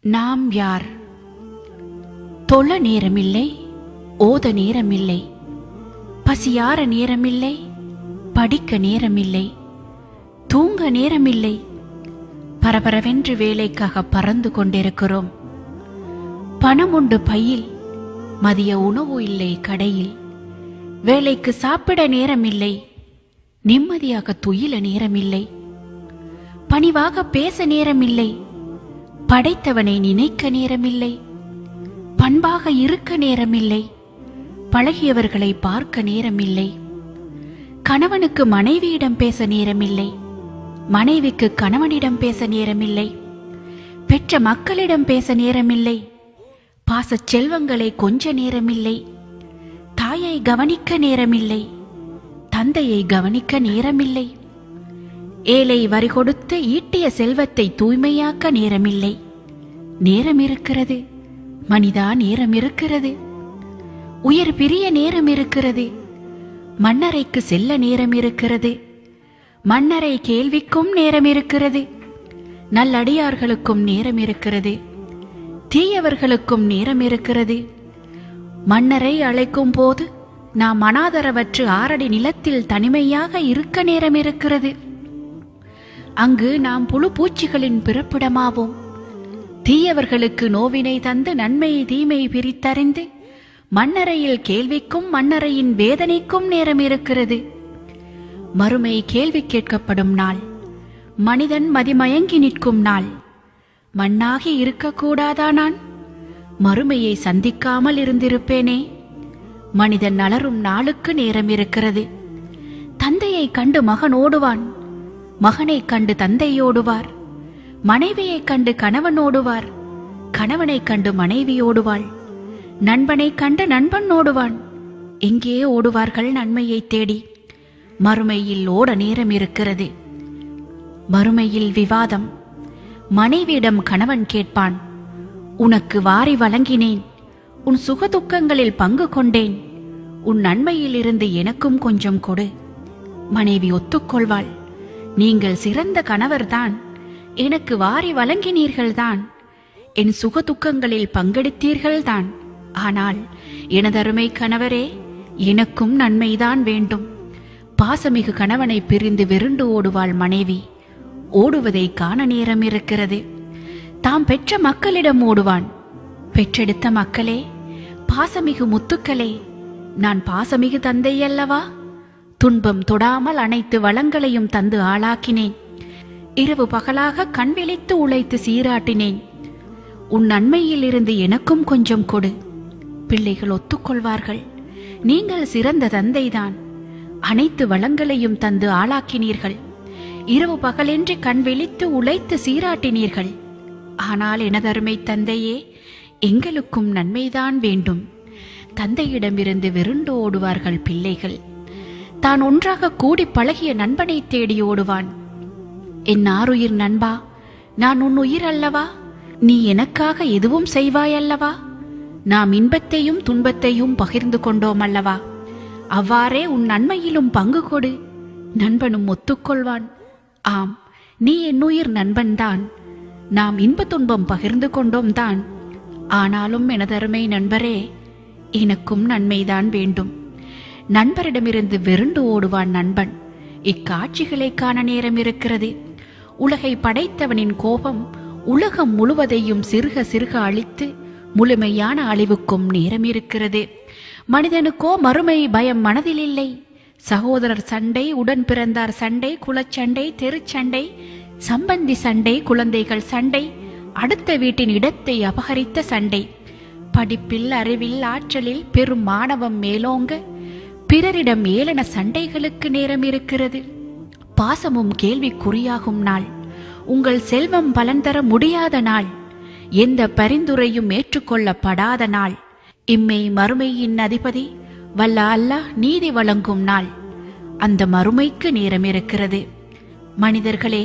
நாம் யார்? தொழ நேரமில்லை ஓத நேரமில்லை பசியார நேரமில்லை படிக்க நேரமில்லை தூங்க நேரமில்லை பரபரவென்று வேலைக்காக பறந்து கொண்டிருக்கிறோம். பணம் உண்டு பையில் மதிய உணவு இல்லை கடையில் வேலைக்கு சாப்பிட நேரமில்லை நிம்மதியாக துயில நேரமில்லை பணிவாக பேச நேரமில்லை படைத்தவனை நினைக்க நேரமில்லை. பண்பாக இருக்க நேரமில்லை. பழகியவர்களை பார்க்க நேரமில்லை. கணவனுக்கு மனைவியிடம் பேச நேரமில்லை. மனைவிக்கு கணவனிடம் பேச நேரமில்லை. பெற்ற மக்களிடம் பேச நேரமில்லை. பாசச் செல்வங்களை கொஞ்ச நேரமில்லை. தாயை கவனிக்க நேரமில்லை. தந்தையை கவனிக்க நேரமில்லை. ஏழை வரி கொடுத்து ஈட்டிய செல்வத்தை தூய்மையாக்க நேரமில்லை. நேரம் இருக்கிறது மனிதா நேரம் இருக்கிறது உயிர் பிரிய நேரம் இருக்கிறது மன்னரைக்கு செல்ல நேரம் இருக்கிறது மன்னரை கேள்விக்கும் நேரம் இருக்கிறது நல்லடியார்களுக்கும் நேரம் இருக்கிறது தீயவர்களுக்கும் நேரம் இருக்கிறது மன்னரை அழைக்கும் போது நாம் அனாதரவற்று ஆறடி நிலத்தில் தனிமையாக இருக்க நேரம் இருக்கிறது அங்கு நாம் புழு பூச்சிகளின் பிறப்பிடமாவோம். தீயவர்களுக்கு நோவினை தந்து நன்மை தீமை பிரித்தறிந்து மண்ணறையில் கேள்விக்கும் மண்ணறையின் வேதனைக்கும் நேரம் இருக்கிறது. மறுமை கேள்வி கேட்கப்படும் நாள். மனிதன் மதிமயங்கி நிற்கும் நாள். மண்ணாகி இருக்கக்கூடாதா நான்? மறுமையை சந்திக்காமல் இருந்திருப்பேனே. மனிதன் அலரும் நாளுக்கு நேரம் இருக்கிறது. தந்தையை கண்டு மகன் ஓடுவான். மகனைக் கண்டு தந்தை ஓடுவார். மனைவியைக் கண்டு கணவன் ஓடுவார். கணவனைக் கண்டு மனைவி ஓடுவாள். நண்பனைக் கண்டு நண்பன் ஓடுவான். எங்கே ஓடுவார்கள் நன்மையைத் தேடி? மறுமையில் ஓட நேரம் இருக்கிறது. மறுமையில் விவாதம். மனைவியிடம் கணவன் கேட்பான் உனக்கு வாரி வழங்கினேன். உன் சுகதுக்கங்களில் பங்கு கொண்டேன். உன் நன்மையிலிருந்து எனக்கும் கொஞ்சம் கொடு. மனைவி ஒத்துக்கொள்வாள். நீங்கள் சிறந்த கணவர்தான். எனக்கு வாரி வழங்கினீர்கள்தான். என் சுக துக்கங்களில் பங்கெடுத்தீர்கள்தான். ஆனால் எனதருமை கணவரே எனக்கும் நன்மைதான் வேண்டும். பாசமிகு கணவனை பிரிந்து வெருண்டு ஓடுவாள் மனைவி. ஓடுவதை காண நேரம் இருக்கிறது. தாம் பெற்ற மக்களிடம் ஓடுவான். பெற்றெடுத்த மக்களே பாசமிகு முத்துக்களே நான் பாசமிகு தந்தை அல்லவா? துன்பம் தொடாமல் அனைத்து வளங்களையும் தந்து ஆளாக்கினேன். இரவு பகலாக கண் விழித்து உழைத்து சீராட்டினேன். உன் நன்மையில் இருந்து எனக்கும் கொஞ்சம் கொடு. பிள்ளைகள் ஒத்துக்கொள்வார்கள். நீங்கள் சிறந்த தந்தைதான். அனைத்து வளங்களையும் தந்து ஆளாக்கினீர்கள். இரவு பகலின்றி கண் விழித்து உழைத்து சீராட்டினீர்கள். ஆனால் எனதருமை தந்தையே எங்களுக்கும் நன்மைதான் வேண்டும். தந்தையிடமிருந்து விருண்டு ஓடுவார்கள் பிள்ளைகள். தான் ஒன்றாக கூடி பழகிய நண்பனை தேடி ஓடுவான். என் ஆருயிர் நண்பா நான் உன் உயிர் அல்லவா? நீ எனக்காக எதுவும் செய்வாய் அல்லவா? நாம் இன்பத்தையும் துன்பத்தையும் பகிர்ந்து கொண்டோம் அல்லவா? அவ்வாறே உன் நன்மையிலும் பங்கு கொடு. நண்பனும் ஒத்துக்கொள்வான். ஆம் நீ என் உயிர் நண்பன்தான் நாம் இன்ப துன்பம் பகிர்ந்து கொண்டோம் தான். ஆனாலும் எனதருமை நண்பரே எனக்கும் நன்மைதான் வேண்டும். நண்பரிடமிருந்து வெருண்டு ஓடுவான் நண்பன். இக்காட்சிகளை காண நேரம் இருக்கிறது. உலகை படைத்தவனின் கோபம் உலகம் முழுவதையும் சிறுக சிறுக அழித்து முழுமையான அழிவுக்கும் நேரம் இருக்கிறது மனிதனுக்கோ மறுமை பயம் மனதில் இல்லை சகோதரர் சண்டை உடன் பிறந்தார் சண்டை குலச்சண்டை தெருச்சண்டை சம்பந்தி சண்டை குழந்தைகள் சண்டை அடுத்த வீட்டின் இடத்தை அபகரித்த சண்டை. படிப்பில் அறிவில் ஆற்றலில் பெரும் மாணவம் மேலோங்க பிறரிடம் ஏளன சண்டைகளுக்கு நேரம் இருக்கிறது பாசமும் கேள்விக்குறியாகும் நாள். உங்கள் செல்வம் பலன் தர முடியாத நாள். எந்த பரிந்துரையும் ஏற்றுக்கொள்ளப்படாத நாள். இம்மை மறுமையின் அதிபதி வல்ல அல்லாஹ் நீதி வழங்கும் நாள். அந்த மறுமைக்கு நேரம் இருக்கிறது மனிதர்களே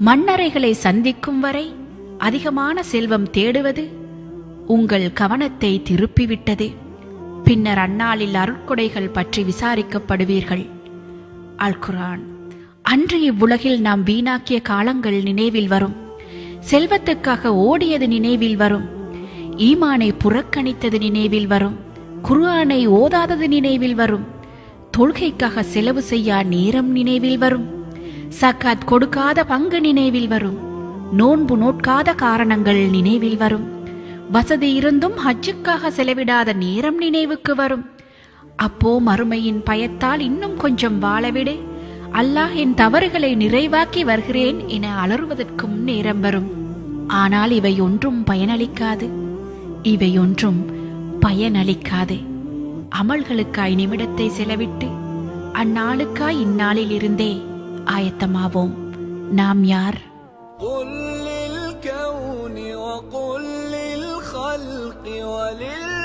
மன்னரைகளை சந்திக்கும் வரை அதிகமான செல்வம் தேடுவது உங்கள் கவனத்தை திருப்பிவிட்டது. பின்னர் அந்நாளில் அருட்கொடைகள் பற்றி விசாரிக்கப்படுவீர்கள். அல்குரான் அன்று இவ்வுலகில் நாம் வீணாக்கிய காலங்கள் நினைவில் வரும். செல்வத்துக்காக ஓடியது நினைவில் வரும். ஈமானை புறக்கணித்தது நினைவில் வரும். குர்ஆனை ஓதாதது நினைவில் வரும். தொழுகைக்காக செலவு செய்யா நேரம் நினைவில் வரும். சக்காத் கொடுக்காத பங்கு நினைவில் வரும். நோன்பு நோட்காத காரணங்கள் நினைவில் வரும். வசதி இருந்தும் ஹஜ்ஜுக்காக செலவிடாத நேரம் நினைவுக்கு வரும். அப்போ மறுமையின் பயத்தால் இன்னும் கொஞ்சம் வாழவிடே. அல்லாஹ் என் தவறுகளை நிறைவாக்கி வருகிறேன் என அலறுவதற்கும் நேரம் வரும் ஆனால் இவை ஒன்றும் பயனளிக்காது இவை ஒன்றும் பயனளிக்காது அமல்களுக்காய் நிமிடத்தை செலவிட்டு அந்நாளுக்காய் இந்நாளில் இருந்தே ஆயத்தமாவோம் நாம் யார் قل للكون وقل للخلق ولله